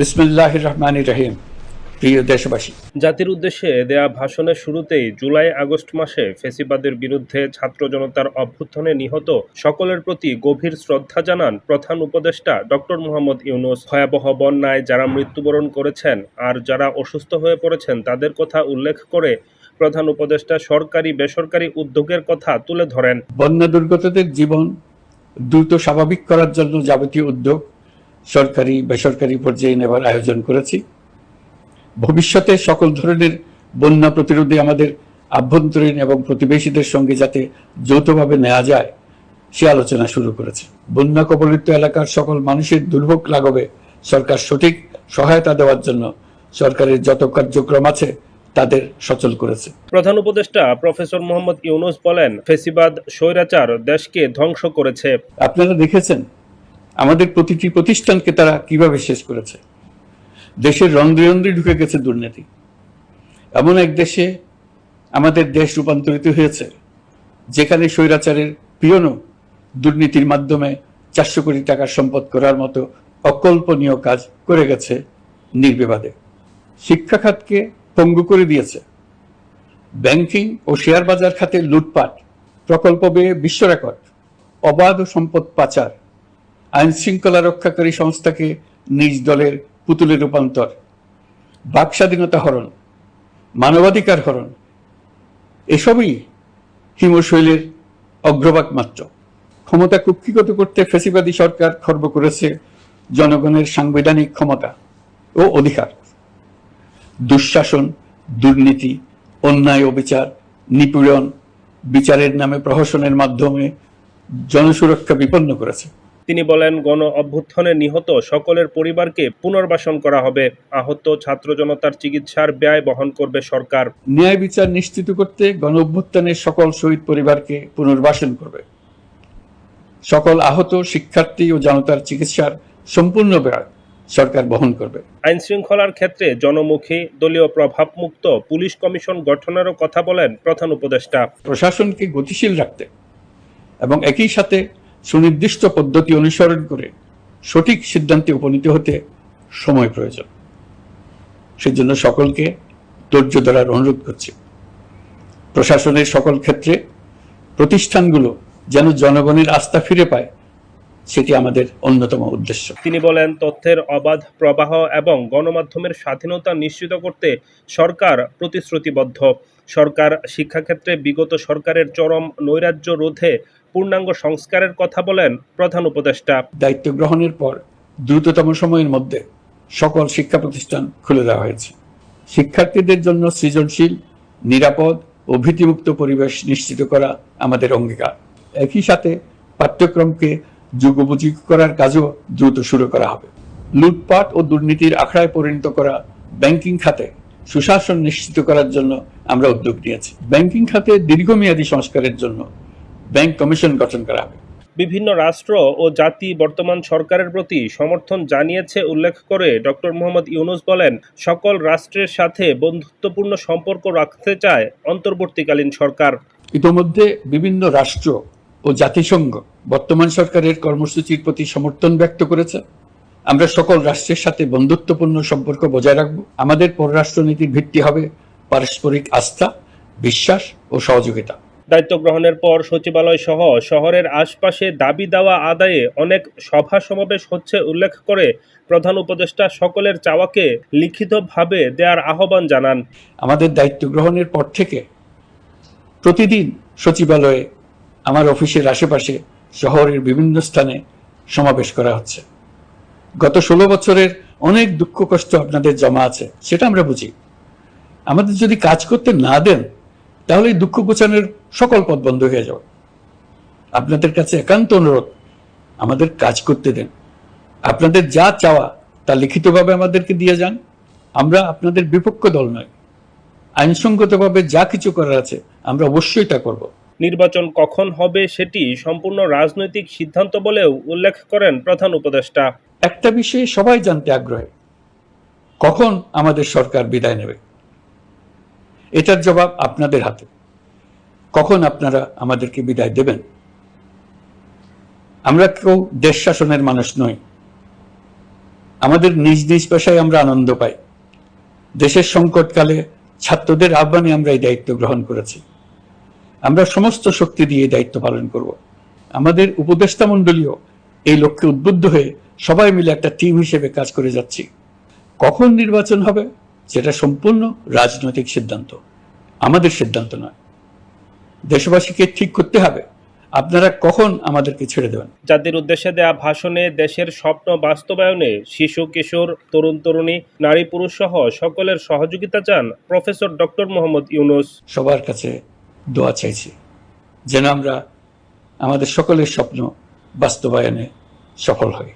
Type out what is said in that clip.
বিসমিল্লাহ রহমান রহিম প্রিয় দেশবাসী। জাতির উদ্দেশ্যে দেয়া ভাষণের শুরুতেই জুলাই আগস্ট মাসে ফেসিবাদের বিরুদ্ধে ছাত্র জনতার অভ্যুত্থানে নিহত সকলের প্রতি গভীর শ্রদ্ধা জানান প্রধান উপদেষ্টা ডক্টর মোহাম্মদ ইউনুস। ভয়াবহ বন্যায় যারা মৃত্যুবরণ করেছেন আর যারা অসুস্থ হয়ে পড়েছেন তাদের কথা উল্লেখ করে প্রধান উপদেষ্টা সরকারি বেসরকারি উদ্যোগের কথা তুলে ধরেন। বন্যা দুর্গতদের জীবন দ্রুত স্বাভাবিক করার জন্য যাবতীয় উদ্যোগ সরকারি বেসরকারি পর্যায়ে নেবার আয়োজন করেছি। ভবিষ্যতে সকল ধরনের বন্যা প্রতিরোধে আমাদের আভ্যন্তরীণ এবং প্রতিবেশীদের সঙ্গে যাতে যৌথভাবে নেওয়া যায় সে আলোচনা শুরু করেছে। বন্যা কবলিত এলাকার সকল মানুষের দুর্ভোগ লাঘবে সরকার সঠিক সহায়তা দেওয়ার জন্য সরকারের যত কার্যক্রম আছে তাদের সচল করেছে। প্রধান উপদেষ্টা প্রফেসর মোহাম্মদ ইউনুস বলেন ফেসিবাদ স্বৈরাচার দেশকে ধ্বংস করেছে। আপনারা দেখেছেন আমাদের প্রতিটি প্রতিষ্ঠানকে তারা কীভাবে শেষ করেছে? দেশের রন্ধ্রে রন্ধ্রে ঢুকে গেছে দুর্নীতি। এমন এক দেশে আমাদের দেশ রূপান্তরিত হয়েছে, যেখানে স্বৈরাচারের পিয়নও দুর্নীতির মাধ্যমে চারশো কোটি টাকার সম্পদ করার মতো অকল্পনীয় কাজ করে গেছে নির্বিবাদে। শিক্ষা খাতকে পঙ্গু করে দিয়েছে। ব্যাংকিং ও শেয়ার বাজার খাতে লুটপাট, প্রকল্প ব্যয়ে বিশ্ব রেকর্ড, অবাধ সম্পদ পাচার আইন শৃঙ্খলা রক্ষাকারী সংস্থাকে নিজ দলের পুতুলে রূপান্তর বাক স্বাধীনতা হরণ, মানবাধিকার হরণ, এসবই হিমশৈলের অগ্রভাগ মাত্র। ক্ষমতা কুক্ষিগত করতে ফেসিবাদী সরকার খর্ব করেছে জনগণের সাংবিধানিক ক্ষমতা ও অধিকার। দুঃশাসন, দুর্নীতি, অন্যায় অবিচার, নিপীড়ন, বিচারের নামে প্রহসনের মাধ্যমে জনসুরক্ষা বিপন্ন করেছে। তিনি বলেন গণ অভ্যুত্থানে নিহত সকলের পরিবারকে পুনর্বাসন করা হবে। আহত ছাত্র জনতার চিকিৎসার ব্যয় বহন করবে সরকার। ন্যায় বিচার নিশ্চিত করতে গণ অভ্যুত্থানের সকল শহীদ পরিবারকে পুনর্বাসন করবে। সকল আহত শিক্ষার্থী ও জনতার চিকিৎসার সম্পূর্ণ ব্যয় সরকার বহন করবে। আইন শৃঙ্খলার ক্ষেত্রে জনমুখী দলীয় প্রভাবমুক্ত পুলিশ কমিশন গঠনেরও কথা বলেন প্রধান উপদেষ্টা। প্রশাসনকে গতিশীল রাখতে এবং একই সাথে সুনির্দিষ্ট পদ্ধতি অনুসরণ করে সঠিক সিদ্ধান্তে উপনীত হতে সময় প্রয়োজন। সেজন্য সকলকে ধৈর্য ধরার অনুরোধ করছে। প্রশাসনের সকল ক্ষেত্রে প্রতিষ্ঠানগুলো যেন জনগণের আস্থা ফিরে পায় সেটি আমাদের অন্যতম উদ্দেশ্য। তিনি বলেন তথ্যের অবাধ প্রবাহ এবং গণমাধ্যমের স্বাধীনতা নিশ্চিত করতে সরকার প্রতিশ্রুতিবদ্ধ। সরকার শিক্ষাক্ষেত্রে বিগত সরকারের চরম নৈরাজ্য রোধে পূর্ণাঙ্গ সংস্কারের কথা বলেন প্রধান উপদেষ্টা। দায়িত্ব গ্রহণের পর দ্রুততম সময়ের মধ্যে সকল শিক্ষা প্রতিষ্ঠান খুলে দেওয়া হয়েছে। শিক্ষার্থীদের জন্য সৃজনশীল নিরাপদ ও ভীতিমুক্ত পরিবেশ নিশ্চিত করা আমাদের অঙ্গীকার। একই সাথে পাঠ্যক্রমকে যুগোপযোগী করার কাজও দ্রুত শুরু করা হবে। লুটপাট ও দুর্নীতির আখড়ায় পরিণত করা ব্যাংকিং খাতে সুশাসন নিশ্চিত করার জন্য আমরা উদ্যোগ নিয়েছি। ব্যাংকিং খাতে দীর্ঘমেয়াদী সংস্কারের জন্য ব্যাংক কমিশন গঠন করা হবে। বিভিন্ন রাষ্ট্র ও জাতি বর্তমান সরকারের প্রতি সমর্থন জানিয়েছে উল্লেখ করে ডক্টর মোহাম্মদ ইউনুস বলেন সকল রাষ্ট্রের সাথে বন্ধুত্বপূর্ণ সম্পর্ক রাখতে চায় অন্তর্বর্তীকালীন সরকার। ইতোমধ্যে বিভিন্ন রাষ্ট্র ও জাতিসংঘ বর্তমান সরকারের কর্মসূচির প্রতি সমর্থন ব্যক্ত করেছে। আমরা সকল রাষ্ট্রের সাথে বন্ধুত্বপূর্ণ সম্পর্ক বজায় রাখব। আমাদের পররাষ্ট্রনীতির ভিত্তি হবে পারস্পরিক আস্থা বিশ্বাস ও সহযোগিতা। দায়িত্ব গ্রহণের পর সচিবালয় সহ শহরের আশপাশে দাবি দেওয়া আদায়ে অনেক সভা সমাবেশ হচ্ছে উল্লেখ করে প্রধান উপদেষ্টা সকলের চাওয়াকে লিখিতভাবে দেওয়ার আহ্বান জানান। আমাদের দায়িত্ব গ্রহণের পর থেকে প্রতিদিন সচিবালয়ে আমার অফিসের আশেপাশে শহরের বিভিন্ন স্থানে সমাবেশ করা হচ্ছে। গত ষোলো বছরের অনেক দুঃখ কষ্ট আপনাদের জমা আছে, সেটা আমরা বুঝি। আমাদের যদি কাজ করতে না দেন, তাহলে এই দুঃখ গোছানোর সকল পথ বন্ধ হয়ে যাবে। আপনাদের কাছে একান্ত অনুরোধ, আমাদের কাজ করতে দেন। আপনাদের যা চাওয়া, তা লিখিতভাবে আমাদেরকে দিয়ে যান। আমরা আপনাদের বিপক্ষ দল নয় আইনসঙ্গতভাবে যা কিছু করার আছে, আমরা অবশ্যই তা করব। নির্বাচন কখন হবে সেটি সম্পূর্ণ রাজনৈতিক সিদ্ধান্ত বলেও উল্লেখ করেন প্রধান উপদেষ্টা। একটা বিষয়ে সবাই জানতে আগ্রহী। কখন আমাদের সরকার বিদায় নেবে? এটার জবাব আপনাদের হাতে। কখন আপনারা আমাদেরকে বিদায় দেবেন? আমরা কেউ দেশ শাসনের মানুষ নই। আমাদের নিজ নিজ পেশায় আমরা আনন্দ পাই। দেশের সংকটকালে ছাত্রদের আহ্বানে আমরা এই দায়িত্ব গ্রহণ করেছি। আমরা সমস্ত শক্তি দিয়ে দায়িত্ব পালন করব। আমাদের উপদেষ্টা মণ্ডলীয় এই লক্ষ্যে উদ্বুদ্ধ হয়ে সবাই মিলে একটা টিম হিসেবে কাজ করে যাচ্ছি। কখন নির্বাচন হবে সেটা সম্পূর্ণ রাজনৈতিক সিদ্ধান্ত। আমাদের সিদ্ধান্ত নয়। দেশবাসীকে ঠিক করতে হবে। আপনারা কখন আমাদেরকে ছেড়ে দেবেন? জাতির উদ্দেশ্যে দেয়া ভাষণে দেশের স্বপ্ন বাস্তবায়নে শিশু কিশোর তরুণ তরুণী নারী পুরুষ সহ সকলের সহযোগিতা চান প্রফেসর ডক্টর মোহাম্মদ ইউনুস। সবার কাছে দোয়া চাইছি। যেন আমরা আমাদের সকলের স্বপ্ন বাস্তবায়নে সফল হই।